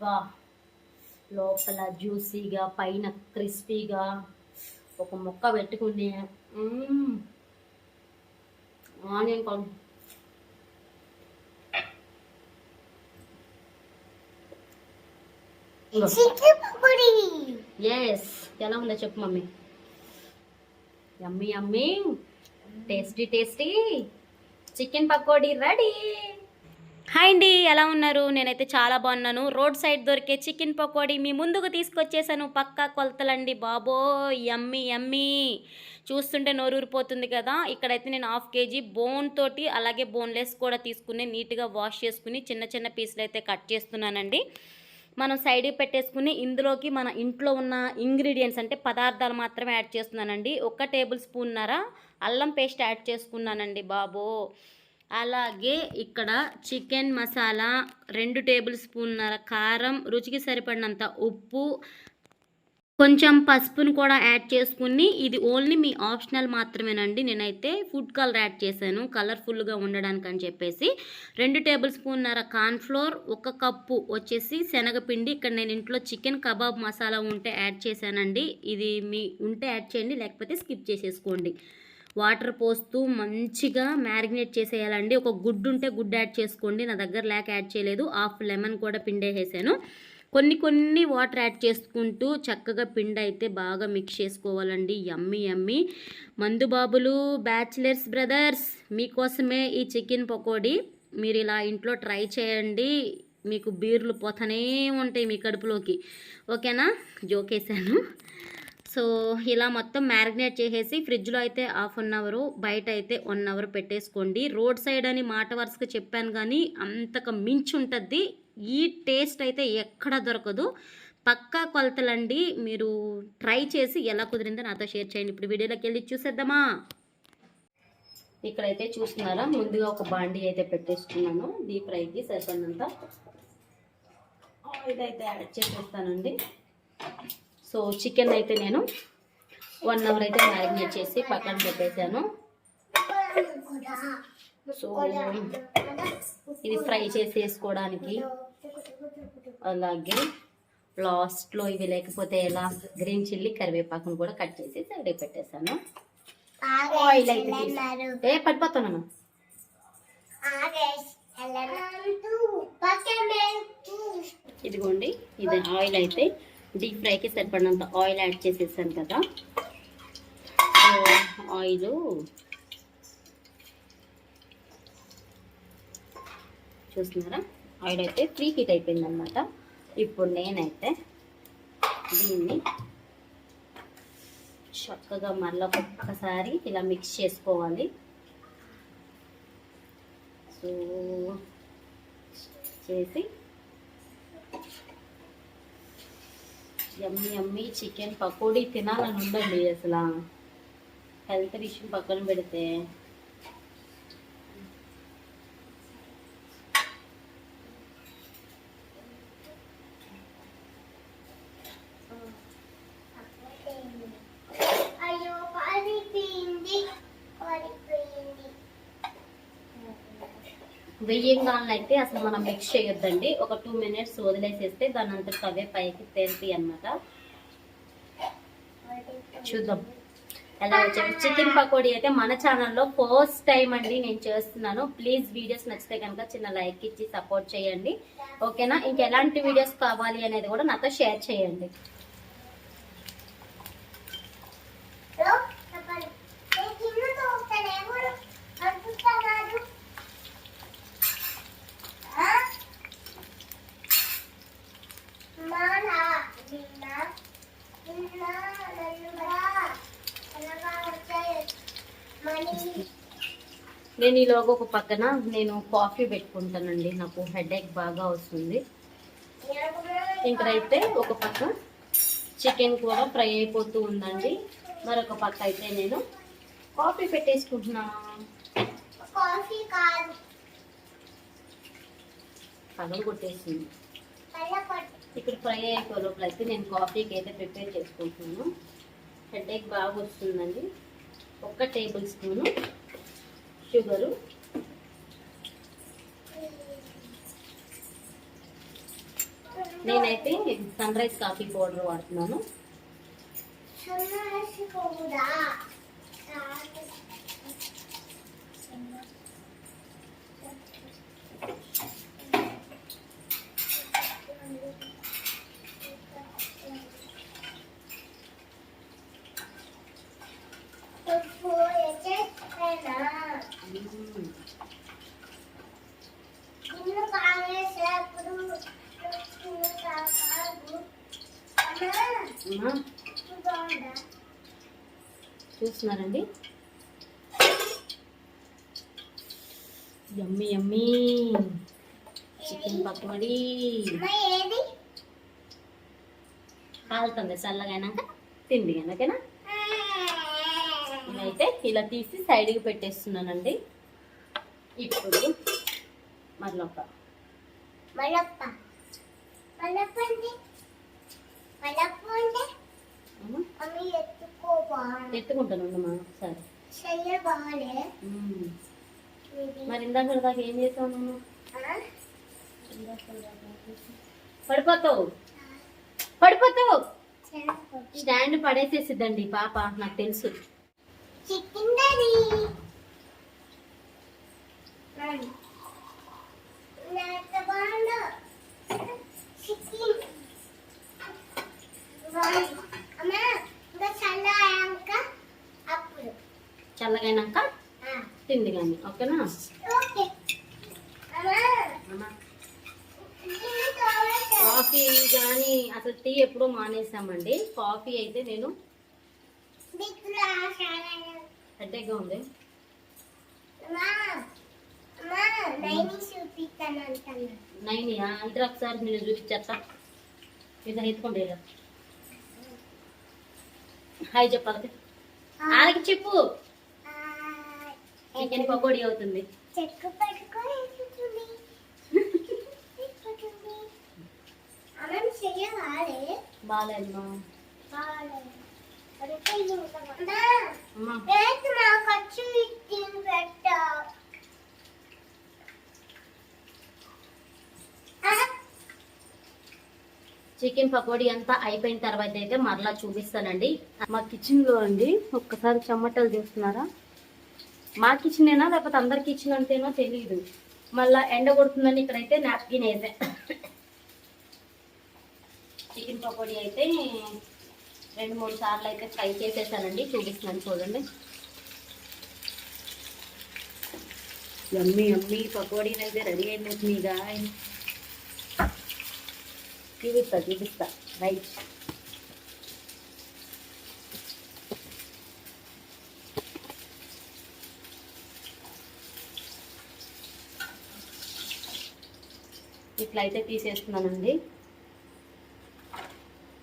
అబ్బా లోపల జ్యూసీగా పైన క్రిస్పీగా ఒక ముక్క పెట్టుకుని ఆనియన్ కౌ ఎస్ ఎలా ఉందో చెప్పు mummy. Yummy yummy tasty tasty chicken pakodi ready hi అండి ఎలా ఉన్నారు? నేనైతే చాలా బాగున్నాను. రోడ్ సైడ్ దొరికే చికెన్ పకోడీ మీ ముందుకు తీసుకొచ్చేసాను. పక్కా కొలతలండి బాబో యమ్మి యమ్మి. చూస్తుంటే నోరూరిపోతుంది కదా. ఇక్కడైతే నేను హాఫ్ కేజీ బోన్ తోటి అలాగే బోన్లెస్ కూడా తీసుకుని నీట్గా వాష్ చేసుకుని చిన్న చిన్న పీసులు అయితే కట్ చేస్తున్నానండి. మనం సైడ్ పెట్టేసుకుని ఇందులోకి మన ఇంట్లో ఉన్న ఇంగ్రీడియంట్స్ అంటే పదార్థాలు మాత్రమే యాడ్ చేస్తున్నానండి. ఒక టేబుల్ స్పూన్నర అల్లం పేస్ట్ యాడ్ చేసుకున్నానండి బాబో. అలాగే ఇక్కడ చికెన్ మసాలా రెండు టేబుల్ స్పూన్నర కారం రుచికి సరిపడినంత ఉప్పు కొంచెం పసుపును కూడా యాడ్ చేసుకుని ఇది ఓన్లీ మీ ఆప్షనల్ మాత్రమేనండి. నేనైతే ఫుడ్ కలర్ యాడ్ చేశాను కలర్ఫుల్గా ఉండడానికి అని చెప్పేసి. రెండు టేబుల్ స్పూన్నర కార్న్ఫ్లోర్ ఒక కప్పు వచ్చేసి శనగపిండి. ఇక్కడ నేను ఇంట్లో చికెన్ కబాబ్ మసాలా ఉంటే యాడ్ చేశానండి. ఇది మీ ఉంటే యాడ్ చేయండి లేకపోతే స్కిప్ చేసేసుకోండి. వాటర్ పోస్తూ మంచిగా మ్యారినేట్ చేసేయాలండి. ఒక గుడ్డు ఉంటే గుడ్డు యాడ్ చేసుకోండి. నా దగ్గర లేక యాడ్ చేయలేదు. హాఫ్ లెమన్ కూడా పిండేసేసాను. కొన్ని కొన్ని వాటర్ యాడ్ చేసుకుంటూ చక్కగా పిండి అయితే బాగా మిక్స్ చేసుకోవాలండి. Yummy yummy. మందుబాబులు బ్యాచిలర్స్ బ్రదర్స్ మీకోసమే ఈ చికెన్ పకోడీ. మీరు ఇలా ఇంట్లో ట్రై చేయండి. మీకు బీర్లు పోతూనే ఉంటాయి మీ కడుపులోకి. ఓకేనా? జోకేసాను. సో ఇలా మొత్తం మ్యారినేట్ చేసేసి ఫ్రిడ్జ్లో అయితే హాఫ్ అన్ అవర్ బయట అయితే వన్ అవర్ పెట్టేసుకోండి. రోడ్ సైడ్ అని మాట వరుసగా చెప్పాను కానీ అంతకు మించి ఉంటుంది. ఈ టేస్ట్ అయితే ఎక్కడ దొరకదు. పక్కా కొలతలండి. మీరు ట్రై చేసి ఎలా కుదిరిందో నాతో షేర్ చేయండి. ఇప్పుడు వీడియోలోకి వెళ్ళి చూసేద్దామా? ఇక్కడైతే చూస్తున్నారా? ముందుగా ఒక బాండీ అయితే పెట్టేసుకున్నాను. డీప్ ఫ్రైకి సరిపడినంత. ఆయిల్ అయితే యాడ్ చేసేస్తానండి. సో చికెన్ అయితే నేను వన్ అవర్ అయితే మ్యారినేట్ చేసి పక్కన పెట్టేశాను. సో ఇది ఫ్రై చేసి వేసుకోవడానికి అలాగే లాస్ట్లో ఇవి లేకపోతే ఎలా గ్రీన్ చిల్లీ కరివేపాకును కూడా కట్ చేసి సైడ్ పెట్టేశాను. ఆయిల్ అయితే ఏ పడిపోతున్నాను ఇదిగోండి ఇది ఆయిల్ అయితే డీప్ ఫ్రైకి సరిపడినంత ఆయిల్ యాడ్ చేసేసాను కదా. సో ఆయిల్ చూస్తున్నారా? ఆయిల్ అయితే ఫ్రీ హీట్ అయిపోయిందనమాట ఇప్పుడు నేనైతే దీన్ని చక్కగా మళ్ళీ ఒక్కసారి ఇలా మిక్స్ చేసుకోవాలి. సో చేసి యమ్మీ యమ్మీ చికెన్ పకోడీ తినాలని ఉందండి అసలు హెల్త్ విషయం పక్కన పెడితే వెయ్యంగాలను అయితే అసలు మనం మిక్స్ చేయొద్దండి. ఒక టూ మినిట్స్ వదిలేసేస్తే దాని అంతటి అవే పైకి తేలుతాయి అన్నమాట. చూద్దాం. ఎలా వచ్చాయి చికెన్ పకోడీ అయితే మన ఛానల్లో ఫస్ట్ టైం అండి నేను చేస్తున్నాను. ప్లీజ్ వీడియోస్ నచ్చితే కనుక చిన్న లైక్ ఇచ్చి సపోర్ట్ చేయండి. ఓకేనా ఇంకెలాంటి వీడియోస్ కావాలి అనేది కూడా నాతో షేర్ చేయండి. నేను ఈలోగా ఒక పక్కన నేను కాఫీ పెట్టుకుంటానండి. నాకు హెడేక్ బాగా వస్తుంది. ఇక్కడైతే ఒక పక్క చికెన్ కూడా ఫ్రై అయిపోతూ ఉందండి. మరొక పక్క అయితే నేను కాఫీ పెట్టేసుకుంటున్నా. కాఫీ కాదు. పగలు కొట్టేసింది. ఇక్కడ ఫ్రై అయిపోయే లోపల అయితే నేను కాఫీకి అయితే ప్రిపేర్ చేసుకుంటున్నాను. హెడేక్ బాగా వస్తుందండి. ఒక్క టేబుల్ స్పూను షుగరు. నేనైతే సన్ రైజ్ కాఫీ పౌడర్ వాడుతున్నాను. అమ్మా. చూస్తున్నారండి? Yummy yummy. చికెన్ పకోడీ. అమ్మ ఏది కాలుతుంది చల్లగైనాక తిండి కనుకనా ఇదైతే ఇలా తీసి సైడ్కి పెట్టేస్తున్నానండి. ఇప్పుడు మరొక మలప్ప మలప్ప అంటే మలప్ప అంటే అమ్మ, అమ్మ ఎత్తుకోబా ఎత్తుకుంటాను అమ్మా సరే. మరి ఇందాక దాకా ఏం చేసావు నువ్వు? పడిపోతావు. పడిపోతావు. స్టాండ్ పడేసేసిద్దండి పాప నాకు తెలుసు చికెన్ కర్రీ రండి. నాకు బాగుండు. చికెన్ బాగుంది. అమ్మా ఇంకా చల్లారాక అప్పుడు చల్లగైనాక తిండి కానీ ఓకేనా. కాఫీ కానీ అసలు టీ ఎప్పుడూ మానేసామండి. కాఫీ అయితే నేను. హెడ్ఏక్గా ఉంది. నైని ఇద్దరు ఒకసారి నేను చూపించేస్తా. ఇద్దరు ఎత్తుకోండి హాయ్ చెప్పాలి. ఆలకి చెప్పు. ఖర్చు తిని పెట్ట. చికెన్ పకోడీ అంతా అయిపోయిన తర్వాత అయితే మరలా చూపిస్తానండి. మా కిచెన్లో అండి ఒక్కసారి చెమ్మటలు చూస్తున్నారా మా కిచెనేనా లేకపోతే అందరి కిచెన్ అంతేనో తెలియదు మళ్ళా ఎండ కొడుతుందని ఇక్కడైతే నాప్కిన్ వేసా. చికెన్ పకోడీ అయితే రెండు మూడు సార్లు అయితే ఫ్రై చేసేసానండి. చూపిస్తున్నాను చూడండి. అమ్మి అమ్మి పకోడీలు అయితే రెడీ అయిపోతుంది గాయ్ చూపిస్తా చూపిస్తా. రైట్. ఇట్లా అయితే తీసేస్తున్నానండి.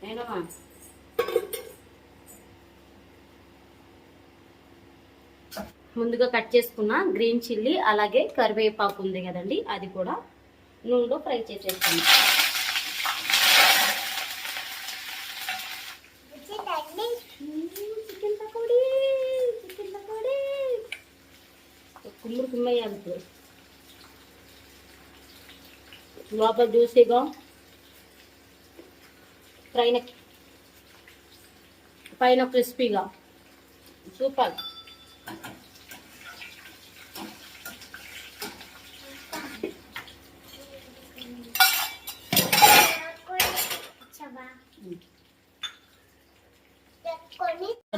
నేను ముందుగా కట్ చేసుకున్న గ్రీన్ చిల్లీ అలాగే కరివేపాకు ఉంది కదండి అది కూడా నూనెలో ఫ్రై చేసేస్తాను వచ్చిందండి చికెన్ పకోడీ చికెన్ పకోడీ కుమ్ముడు కుమ్మయ్యాలి ఇప్పుడు లోపల జ్యూసీగా పైన పైన క్రిస్పీగా. సూపర్.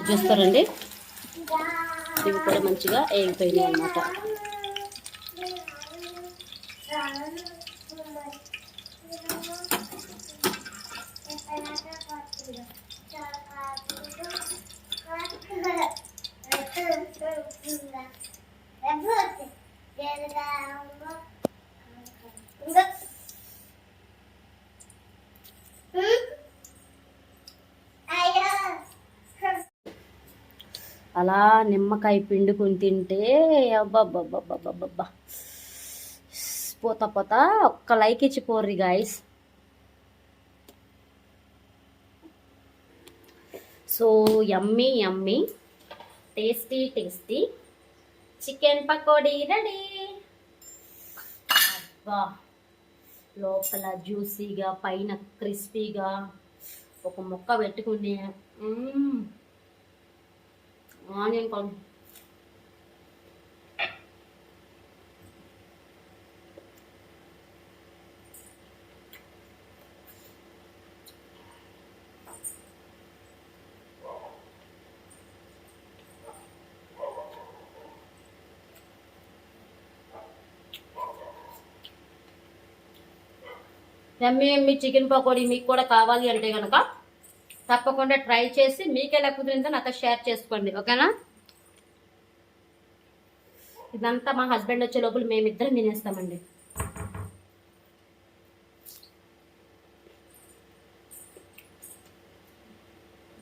చూస్తారండి. ఇవి కూడా మంచిగా వేగిపోయినాయి అన్నమాట అలా నిమ్మకాయ పిండుకొని తింటే అబ్బబ్బబ్బబ్బబ్బబ్బా పోతా పోతా ఒక్క లైక్ ఇచ్చి పోర్రి guys. So yummy yummy. Tasty tasty. Chicken pakodi ready. అబ్బా. లోపల జ్యూసీగా పైన క్రిస్పీగా ఒక ముక్క పెట్టుకుని ఆనియన్ కాల్ ఎమ్మి ఎమ్మి చికెన్ పకోడీ మీకు కూడా కావాలి అంటే కనుక తప్పకుండా ట్రై చేసి మీకు ఎలా కుదిరిందో నాతో షేర్ చేసుకోండి ఓకేనా? ఇదంతా మా హస్బెండ్ వచ్చే లోపల మేమిద్దరం తినేస్తామండి.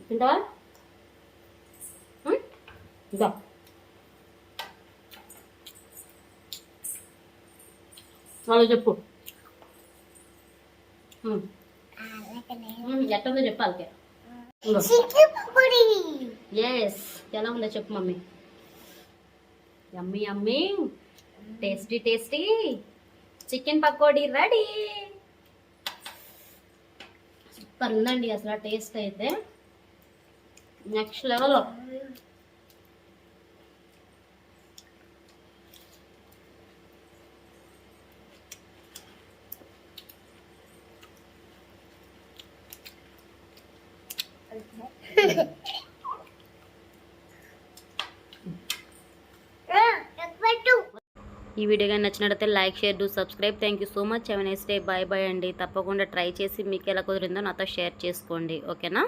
తింటావా? ఇదో వాళ్ళు చెప్పు. ఎట్టుందో చెప్పు వాళ్ళకి ఇంగో. చికెన్ పకోడీ ఎస్ ఎలా ఉందో చెప్పు mummy. Yummy yummy tasty tasty chicken pakodi ready super ఉందండి అసలు టేస్ట్ అయితే. నెక్స్ట్ లెవెల్ ఈ వీడియో కానీ నచ్చినట్లయితే like share do subscribe. Thank you so much have next day bye bye అండి. తప్పకుండా ట్రై చేసి మీకు ఎలా కుదిరిందో నాతో షేర్ చేసుకోండి. ఓకేనా?